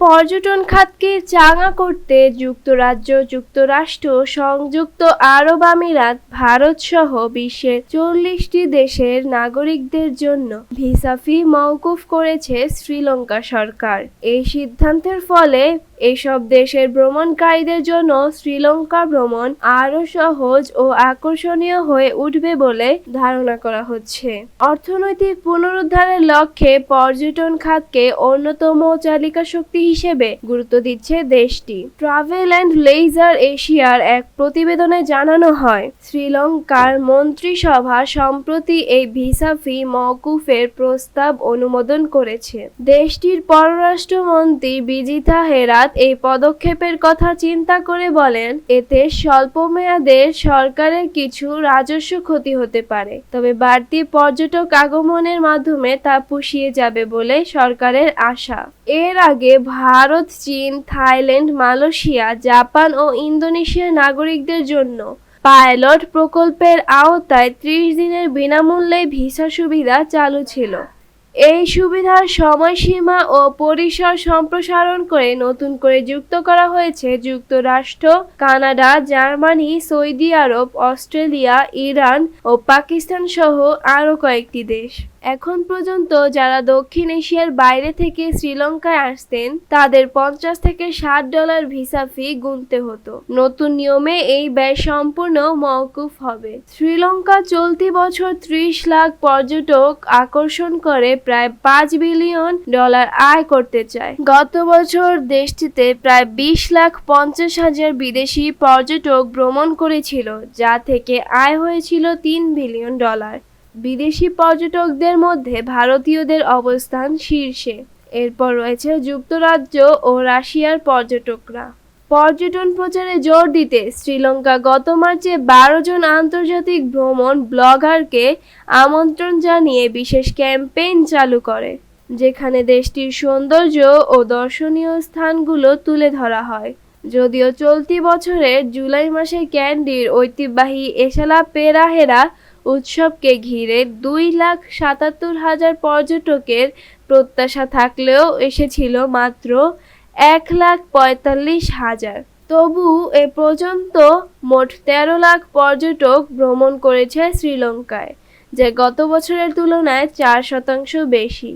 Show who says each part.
Speaker 1: পর্যটন খাতকে চাঙা করতে যুক্তরাজ্য, যুক্তরাষ্ট্র, সংযুক্ত আরব আমিরাত, ভারত সহ বিশ্বের চল্লিশটি দেশের নাগরিকদের জন্য ভিসা ফি মওকুফ করেছে শ্রীলঙ্কা সরকার। এই সিদ্ধান্তের ফলে এসব দেশের ভ্রমণকারীদের জন্য শ্রীলঙ্কা ভ্রমণ আরও সহজ ও আকর্ষণীয় হয়ে উঠবে বলে ধারণা করা হচ্ছে। অর্থনৈতিক পুনরুদ্ধারের লক্ষ্যে পর্যটন খাতকে অন্যতম চালিকা শক্তি হিসেবে গুরুত্ব দিচ্ছে দেশটি। ট্রাভেল অ্যান্ড লেজার এশিয়ার এক প্রতিবেদনে জানানো হয়, শ্রীলঙ্কার মন্ত্রিসভা সম্প্রতি এই ভিসা ফি মওকুফের প্রস্তাব অনুমোদন করেছে। দেশটির পররাষ্ট্রমন্ত্রী বিজিতা হেরাত এই পদক্ষেপের কথা চিন্তা করে বলেন, এতে স্বল্প মেয়াদে সরকারের কিছু রাজস্ব ক্ষতি হতে পারে। তবে বাড়তি পর্যটক আগমনের মাধ্যমে তা পুষিয়ে যাবে বলে সরকারের আশা। এর আগে ভারত, চীন, থাইল্যান্ড, মালয়েশিয়া, জাপান ও ইন্দোনেশিয়ার নাগরিকদের জন্য পাইলট প্রকল্পের আওতায় ত্রিশ দিনের বিনামূল্যে ভিসা সুবিধা চালু ছিল। এই সুবিধার সময়সীমা ও পরিসর সম্প্রসারণ করে নতুন করে যুক্ত করা হয়েছে যুক্তরাষ্ট্র, Canada, Germany, Saudi Arab, Australia, Iran ও পাকিস্তান সহ আরও কয়েকটি দেশ। এখন পর্যন্ত যারা দক্ষিণ এশিয়ার বাইরে থেকে শ্রীলঙ্কায় আসতেন, তাদের পঞ্চাশ থেকে ষাট ডলার ভিসা ফি গুনতে হতো। নতুন নিয়মে এই ব্যয় সম্পূর্ণ মওকুফ হবে। শ্রীলঙ্কা চলতি বছর ত্রিশ লাখ পর্যটক আকর্ষণ করে প্রায় পাঁচ বিলিয়ন ডলার আয় করতে চায়। গত বছর দেশটিতে প্রায় বিশ লাখ পঞ্চাশ হাজার বিদেশি পর্যটক ভ্রমণ করেছিল, যা থেকে আয় হয়েছিল তিন বিলিয়ন ডলার। বিদেশি পর্যটকদের মধ্যে ভারতীয়দের অবস্থান শীর্ষে। এরপর রয়েছে যুক্তরাজ্য ও রাশিয়ার পর্যটকরা। পর্যটন প্রচারে জোর দিতে শ্রীলঙ্কা গত মার্চে বারো জন আন্তর্জাতিক ভ্রমণ ব্লগারকে আমন্ত্রণ জানিয়ে বিশেষ ক্যাম্পেইন চালু করে, যেখানে দেশটির সৌন্দর্য ও দর্শনীয় স্থানগুলো তুলে ধরা হয়। যদিও চলতি বছরের জুলাই মাসে ক্যান্ডির ঐতিহ্যবাহী এশালা পেরাহেরা উৎসবকে ঘিরে দুই লাখ সাতাত্তর হাজার পর্যটকের প্রত্যাশা থাকলেও এসেছিল মাত্র এক লাখ পঁয়তাল্লিশ হাজার। তবু এ পর্যন্ত মোট তেরো লাখ পর্যটক ভ্রমণ করেছে শ্রীলঙ্কায়, যা গত বছরের তুলনায় চার শতাংশ বেশি।